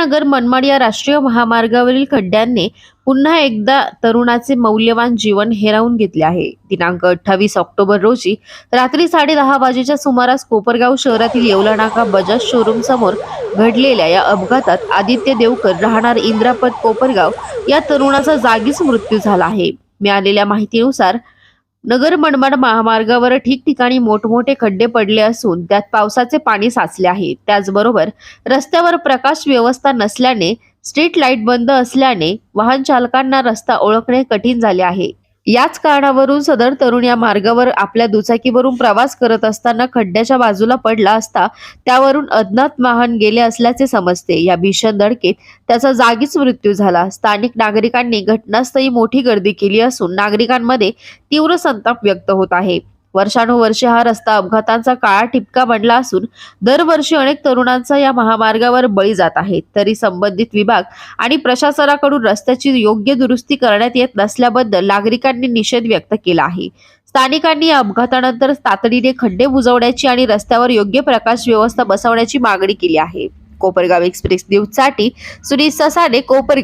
नगर मनमाड या राष्ट्रीय महामार्गावरील खड्ड्यांनी पुन्हा एकदा तरुणाचे मौल्यवान जीवन हेरावून घेतले आहे. दिनांक अठ्ठावीस ऑक्टोबर रोजी रात्री साडे दहा वाजेच्या सुमारास कोपरगाव शहरातील येवला नाका बजाज शोरूम समोर घडलेल्या या अपघातात आदित्य देवकर राहणार इंद्रापद कोपरगाव या तरुणाचा जागीच मृत्यू झाला आहे. मिळालेल्या माहितीनुसार नगर मनमाड महामार्गावर ठिकठिकाणी मोठमोठे खड्डे पडले असून त्यात पावसाचे पाणी साचले आहे. त्याचबरोबर रस्त्यावर प्रकाश व्यवस्था नसल्याने स्ट्रीट लाइट बंद असल्याने वाहन चालकांना रस्ता ओळखणे कठीण झाले आहे. याच कारणावरून सदर तरुण या मार्गावर आपल्या दुचाकीवरून प्रवास करत असताना खड्ड्याच्या बाजूला पडला असता त्यावरून अज्ञात वाहन गेले असल्याचे समजते. या भीषण धडकेत त्याचा जागीच मृत्यू झाला. स्थानिक नागरिकांनी घटनास्थळी मोठी गर्दी केली असून नागरिकांमध्ये तीव्र संताप व्यक्त होत आहे. वर्षानुवर्षे हा रस्ता अपघातांचा काळा ठिपका बनला असून दरवर्षी अनेक तरुणांचा या महामार्गावर बळी जात आहे. तरी संबंधित विभाग आणि प्रशासनाकडून रस्त्याची योग्य दुरुस्ती करण्यात येत नसल्याबद्दल नागरिकांनी निषेध व्यक्त केला आहे. स्थानिकांनी या अपघातानंतर तातडीने खड्डे बुजवण्याची आणि रस्त्यावर योग्य प्रकाश व्यवस्था बसवण्याची मागणी केली आहे. कोपरगाव एक्सप्रेस न्यूजसाठी सुनील ससाने कोपर